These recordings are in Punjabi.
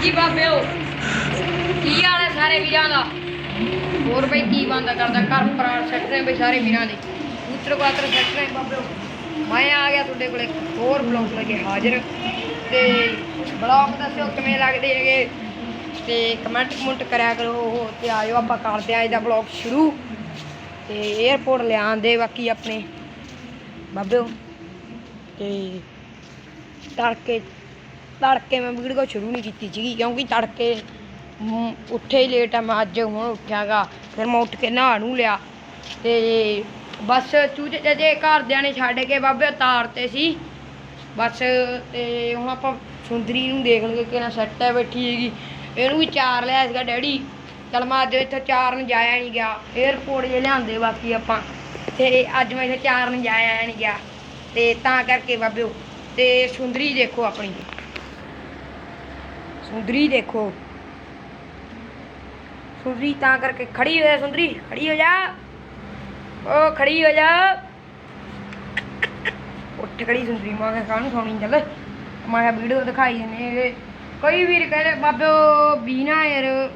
ਹਾਂਜੀ ਬਾਬਿਓ। ਕੀ ਹਾਲ ਹੈ ਸਾਰੇ ਵੀਰਾਂ ਦਾ? ਹੋਰ ਬਈ ਕੀ ਬੰਦਾ ਕਰਦਾ? ਘਰ ਪ੍ਰਾਣ ਸੱਟ ਰਹੇ ਬਈ ਸਾਰੇ ਵੀਰਾਂ ਦੇ। ਪੁੱਤਰ ਪਾਤਰ ਸੱਟ ਰਹੇ ਬਾਬਿਓ। ਮੈਂ ਆ ਗਿਆ ਤੁਹਾਡੇ ਕੋਲੇ ਹੋਰ ਬਲੌਗ ਲੈ ਕੇ ਹਾਜ਼ਰ। ਤੇ ਬਲੌਗ ਦੱਸਿਓ ਕਿਵੇਂ ਲੱਗਦੇ ਹੈਗੇ? ਤੇ ਕਮੈਂਟ ਕਮੈਂਟ ਕਰਿਆ ਕਰੋ ਤੇ ਆਇਓ ਆਪਾਂ ਕਰਦੇ ਆ ਇਹਦਾ ਬਲੌਗ ਸ਼ੁਰੂ। ਤੇ 에어ਪੋਰਟ ਲਿਆਂਦੇ ਬਾਕੀ ਆਪਣੇ। ਬਾਬਿਓ, ਤੇ ਤੜਕੇ ਤੜਕੇ ਮੈਂ ਵੀਡੀਓ ਸ਼ੁਰੂ ਨਹੀਂ ਕੀਤੀ ਸੀਗੀ, ਕਿਉਂਕਿ ਤੜਕੇ ਉੱਠੇ ਹੀ ਲੇਟ ਆ, ਮੈਂ ਅੱਜ ਹੁਣ ਉੱਠਿਆਗਾ, ਫਿਰ ਮੈਂ ਉੱਠ ਕੇ ਨਹਾ ਨੂੰ ਲਿਆ। ਤੇ ਬਸ ਚੂਚੇ ਜੇ ਘਰਦਿਆਂ ਨੇ ਛੱਡ ਕੇ ਬਾਬੇ ਉਤਾਰਤੇ ਸੀ। ਬਸ ਤੇ ਹੁਣ ਆਪਾਂ ਸੁੰਦਰੀ ਨੂੰ ਦੇਖ ਲਈਏ ਕਿ ਨਾ ਸੈੱਟ ਹੈ ਬੈਠੀ ਹੈਗੀ ਇਹਨੂੰ ਵੀ ਚਾਰ ਲਿਆ ਸੀਗਾ ਡੈਡੀ। ਚਲ ਮੈਂ ਅੱਜ ਇੱਥੇ ਚਾਰ ਨੂੰ ਜਾਇਆ ਨਹੀਂ ਗਿਆ। 에어ਪੋਰਟ ਜੇ ਲਿਆਂਦੇ ਬਾਕੀ ਆਪਾਂ। ਤੇ ਅੱਜ ਮੈਂ ਇੱਥੇ ਚਾਰ ਨੂੰ ਜਾਇਆ ਨਹੀਂ ਗਿਆ। ਤੇ ਤਾਂ ਕਰਕੇ ਬਾਬਿਓ, ਤੇ ਸੁੰਦਰੀ ਦੇਖੋ ਆਪਣੀ। ਸੁੰਦਰੀ ਦੇਖੋ। ਸੁੰਦਰੀ ਤਾਂ ਕਰਕੇ ਖੜੀ ਹੋ ਜਾ ਸੁੰਦਰੀ, ਖੜੀ ਹੋ ਜਾ। ਓ, ਖੜੀ ਹੋ ਜਾ। ਉੱਠ ਖੜੀ ਸੁੰਦਰੀ, ਮਾਂ ਕੇ ਕਾਹਨੂੰ ਸੌਣੀ, ਚੱਲ। ਮੈਂ ਕਿਹਾ ਵੀਡੀਓ ਦਿਖਾਈ ਦਿੰਨੇ ਹੈਗੇ ਕਈ ਵੀਰ ਕਹਿੰਦੇ ਬਾਬਿਓ ਵੀ ਨਾ ਯਾਰ।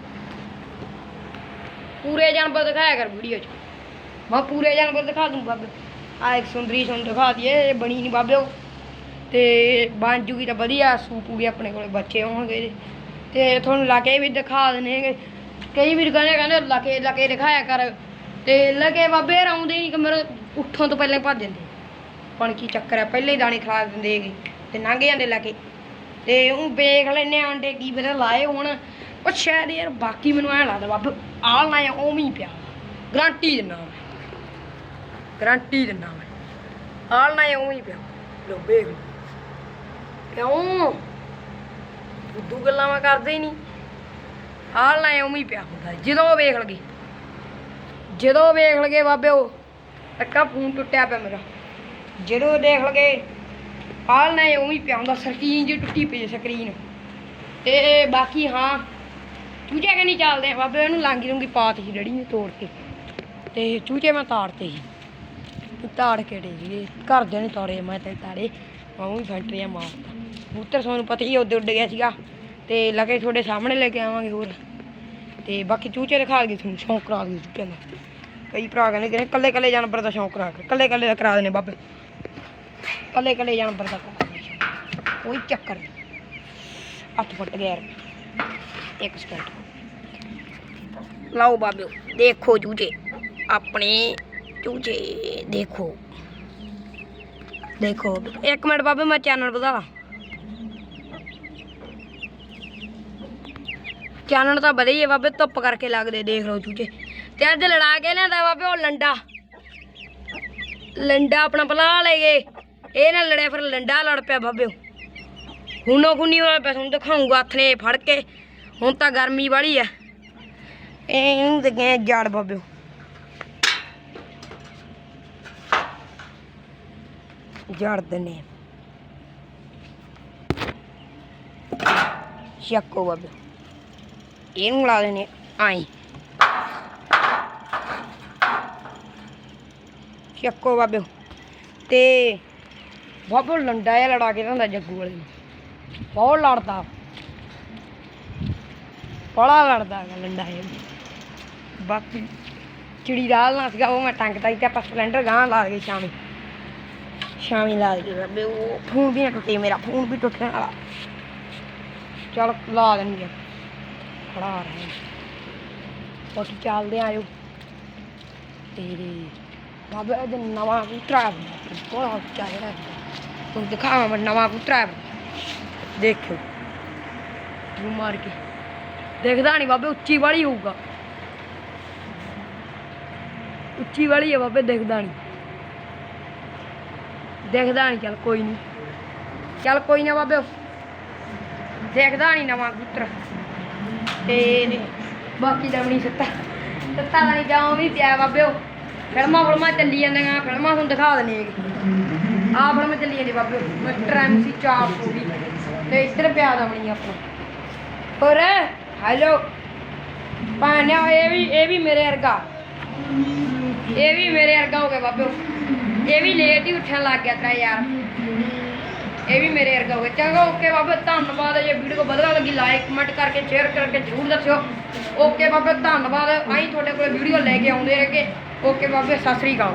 ਪੂਰੇ ਜਾਨਵਰ ਦਿਖਾਇਆ ਕਰ ਵੀਡੀਓ 'ਚ। ਮੈਂ ਪੂਰੇ ਜਾਨਵਰ ਦਿਖਾ ਦੂੰ ਬਾਬੇ। ਆ ਇੱਕ ਸੁੰਦਰੀ ਤੁਹਾਨੂੰ ਦਿਖਾ ਦਈਏ ਬਣੀ ਨਹੀਂ ਬਾਬਿਓ ਤੇ ਬਣ ਜੂਗੀ ਤਾਂ ਵਧੀਆ ਸੂਪੂਗੀ ਆਪਣੇ ਕੋਲੇ ਬੱਚੇ ਹੋਣਗੇ ਇਹਦੇ। ਤੇ ਤੁਹਾਨੂੰ ਲਾ ਕੇ ਵੀ ਦਿਖਾ ਦਨੇ ਹੈਗੇ। ਕਈ ਵੀਰ ਕਹਿੰਦੇ ਕਹਿੰਦੇ ਲਾ ਕੇ ਦਿਖਾਇਆ ਕਰ। ਤੇ ਲਗੇ ਬਾਬੇ ਆਉਂਦੇ ਨਹੀਂ ਕਿ ਮੇਰੇ ਉੱਠੋਂ ਤੋਂ ਪਹਿਲਾਂ ਭੱਜ ਜਾਂਦੇ। ਪਣ ਕੀ ਚੱਕਰ ਹੈ ਪਹਿਲੇ ਹੀ ਦਾਣੇ ਖਿਲਾ ਦਿੰਦੇ ਹੈਗੇ, ਤੇ ਲੰਘ ਜਾਂਦੇ ਲਾ ਕੇ ਤੇ ਉਹ ਵੇਖ ਲੈਨੇ ਆਂਡੇ ਕੀ ਪਤਾ ਲਾਏ ਹੁਣ। ਉਹ ਸ਼ਾਇਦ ਯਾਰ ਬਾਕੀ ਮੈਨੂੰ ਐ ਲੱਗਦਾ ਬਾਬੇ ਆਲ ਨਾ ਉਵੇਂ ਹੀ ਪਿਆ। ਗਰੰਟੀ ਦਿੰਦਾ ਮੈਂ। ਗਰੰਟੀ ਦਿੰਦਾ ਮੈਂ। ਆਲ ਨਾ ਉਵੇਂ ਹੀ ਪਿਆ। ਲੋ ਵੇਖ ਕਿਉਂ? ਬੁੱਧੂ ਗੱਲਾਂ ਮੈਂ ਕਰਦੇ ਹੀ ਨਹੀਂ। ਹਾਲ ਨਾ ਉਵੇਂ ਹੀ ਪਿਆ ਹੁੰਦਾ। ਜਦੋਂ ਵੇਖ ਲਗੇ। ਜਦੋਂ ਵੇਖ ਲਗੇ ਬਾਬਿਓ ਅੱਕਾ ਫੋਨ ਟੁੱਟਿਆ ਪਿਆ ਮੇਰਾ। ਜਦੋਂ ਦੇਖ ਲਗੇ, ਹਾਲ ਨਾ ਉਵੇਂ ਹੀ ਪਿਆ ਹੁੰਦਾ। ਸਕਰੀਨ ਜੀ ਟੁੱਟੀ ਪਈ ਸਕਰੀਨ। ਤੇ ਬਾਕੀ ਹਾਂ, ਚੂਚੇ ਕਿ ਨਹੀਂ ਚੱਲਦੇ। ਬਾਬੇ ਇਹਨੂੰ ਲਾਂਗੀ ਲੂੰਗੀ ਪਾਤ ਸੀ ਡੜੀ ਨੇ ਤੋੜ ਕੇ। ਤੇ ਚੂਚੇ ਮੈਂ ਤਾੜਤੇ ਸੀ। ਤਾੜ ਕੇ ਡੇ ਜੀ ਘਰਦਿਆਂ ਨੇ ਤਾੜੇ, ਮੈਂ ਤੇ ਤਾੜੇ। ਮੈਂ ਉਹ ਵੀ ਫੈਕਟਰੀਆਂ ਮਾਰਤਾ। ਕਬੂਤਰ ਸਾਨੂੰ ਪਤਾ ਹੀ ਉੱਡ ਉੱਡ ਗਿਆ ਸੀਗਾ। ਤੇ ਲਗੇ ਤੁਹਾਡੇ ਸਾਹਮਣੇ ਲੈ ਕੇ ਆਵਾਂਗੇ ਹੋਰ। ਤੇ ਬਾਕੀ ਚੂਚੇ ਰਖਾ ਲਗੇ ਤੁਹਾਨੂੰ, ਸ਼ੌਂਕ ਕਰਾ ਦਈਏ ਚੂਚਿਆਂ ਦਾ। ਕਈ ਭਰਾ ਕਹਿੰਦੇ ਕਿ ਕੱਲੇ ਕੱਲੇ ਜਾਨਵਰ ਦਾ ਸ਼ੌਂਕ ਕਰਾ ਕੇ ਕੱਲੇ ਕੱਲੇ ਦਾ ਕਰਾ ਦੇਣੇ ਬਾਬੇ। ਕੱਲੇ ਕੱਲੇ ਜਾਨਵਰ ਦਾ ਕਰਾ ਕੋਈ ਚੱਕਰ ਨਹੀਂ। ਹੱਥ ਫੁੱਟ ਗਿਆ ਇੱਕ ਸਕਿੰਟ ਲਾਓ ਬਾਬਿਓ ਦੇਖੋ ਚੂਚੇ। ਆਪਣੇ ਚੂਚੇ ਦੇਖੋ। ਦੇਖੋ। ਇੱਕ ਮਿੰਟ ਬਾਬੇ, ਮੈਂ ਚੈਨਲ ਵਧਾ ਲਾ। ਚਾਨਣ ਤਾਂ ਵਧੀਆ ਹੀ ਹੈ ਬਾਬੇ, ਧੁੱਪ ਕਰਕੇ ਲੱਗਦੇ ਦੇਖ ਲਓ ਚੂਚੇ। ਤੇ ਅੱਜ ਲੜਾ ਕੇ ਲਿਆਂਦਾ ਬਾਬੇ ਉਹ ਲੰਡਾ। ਲੰਡਾ ਆਪਣਾ ਪਲਾ ਲੈ ਗਏ। ਇਹ ਨਾਲ ਲੜਿਆ ਫਿਰ ਲੰਡਾ ਲੜ ਪਿਆ ਬਾਬੇ ਹੁਣੋ ਖੁੰਨੀ ਹੋਇਆ ਪਿਆ ਤੁਹਾਨੂੰ ਦਿਖਾਉਂਗਾ ਹੱਥ ਨੇ ਫੜ ਕੇ। ਹੁਣ ਤਾਂ ਗਰਮੀ ਵਾਲੀ ਆ। ਇਹਨੂੰ ਤੇ ਗਏ ਜੜ ਬਾਬਿਓ ਜੜ ਦਨੇ ਸ਼ੱਕੋ ਬਾਬੇ। ਇਹਨੂੰ ਲਾ ਦੇਣੇ ਆਈ ਚੱਕੋ ਬਾਬੇ। ਤੇ ਬਾਬੋ ਲੰਡਾ ਜਿਹਾ ਲੜਾ ਕੇ ਰਹਿੰਦਾ ਜੱਗੂ ਵਾਲੇ ਨੂੰ। ਬਹੁਤ ਲੜਦਾ। ਬੜਾ ਲੜਦਾ ਲੰਡਾ ਇਹ ਬਾਕੀ ਚਿੜੀ ਦਾਲ ਨਾ ਸੀਗਾ, ਉਹ ਮੈਂ ਟੰਗ ਤਾਈ ਤੇ ਆਪਾਂ ਸਿਲੰਡਰ ਗਾਂ ਲਾ ਗਏ ਸ਼ਾਮੀ ਸ਼ਾਮੀ ਲਾ ਗਏ ਬਾਬੇ, ਉਹ ਫੋਨ ਵੀ ਨਾ ਟੁੱਟੇ, ਮੇਰਾ ਫੋਨ ਵੀ ਟੁੱਟਣ ਵਾਲਾ। ਚਲ ਲਾ ਦੇਣਗੇ। ਖੜਾ ਰਹੇ ਬਾਕੀ ਚੱਲਦੇ ਆਇਓ ਤੇਰੇ ਬਾਬਾ ਇਹ ਨਵਾਂ ਕਬੂਤਰ ਆਇਆ ਬਹੁਤ ਉੱਚਾ ਜਿਹੜਾ ਹੁਣ ਦਿਖਾਵਾਂ ਮੈਂ ਨਵਾਂ ਕਬੂਤਰ ਆਇਆ ਦੇਖਿਓ। ਨੂੰ ਮਾਰ ਕੇ। ਦੇਖਦਾ ਨਹੀਂ ਬਾਬੇ, ਉੱਚੀ ਵਾਲੀ ਹੋਊਗਾ। ਉੱਚੀ ਵਾਲੀ ਹੈ ਬਾਬੇ, ਦੇਖਦਾ ਨਹੀਂ। ਦੇਖਦਾ ਨਹੀਂ, ਚੱਲ ਕੋਈ ਨਹੀਂ। ਚੱਲ ਕੋਈ ਨਾ ਬਾਬੇ। ਦੇਖਦਾ ਨਹੀਂ ਨਵਾਂ ਕਬੂਤਰ। ਤੇ ਬਾਕੀ ਦਾ ਸੱਤਾ। ਸੱਤਾ ਦਾ ਨਹੀਂ ਜਾਉਂ ਵੀ ਪਿਆ ਬਾਬਿਓ ਫਿਲਮਾਂ ਫਿਲਮਾਂ ਚੱਲੀ ਜਾਂਦੀਆਂ, ਫਿਲਮਾਂ ਤੁਹਾਨੂੰ ਦਿਖਾ ਦਨੇ ਆ ਫਿਲਮ ਚੱਲੀ ਜਾਂਦੀ ਬਾਬਿਓ ਮਟਰ ਐਮਸੀ ਚਾਪ ਹੋ ਤੇ ਇੱਧਰ ਪਿਆ ਦਮਣੀ ਬਣੀ ਆਪਣਾ। ਹੋਰ ਹੈਲੋ ਪਾਣਿਆ ਇਹ ਵੀ ਇਹ ਵੀ ਮੇਰੇ ਵਰਗਾ। ਇਹ ਵੀ ਮੇਰੇ ਵਰਗਾ ਹੋ ਗਿਆ ਬਾਬਿਓ ਇਹ ਵੀ ਲੇਟ ਹੀ ਉੱਠਣ ਲੱਗ ਗਿਆ ਤੇਰਾ ਯਾਰ। ਇਹ ਵੀ ਮੇਰੇ ਵਰਗਾ ਹੋਵੇ। ਚੰਗਾ ਓਕੇ ਬਾਬੇ, ਧੰਨਵਾਦ। ਜੇ ਵੀਡੀਓ ਵਧੀਆ ਲੱਗੀ ਲਾਈਕ ਕਮੈਂਟ ਕਰਕੇ ਸ਼ੇਅਰ ਕਰਕੇ ਜ਼ਰੂਰ ਦੱਸਿਓ। ਓਕੇ ਬਾਬਾ, ਧੰਨਵਾਦ। ਅਸੀਂ ਤੁਹਾਡੇ ਕੋਲ ਵੀਡੀਓ ਲੈ ਕੇ ਆਉਂਦੇ ਰਹਿ ਕੇ ਓਕੇ ਬਾਬੇ, ਸਤਿ ਸ੍ਰੀ ਅਕਾਲ।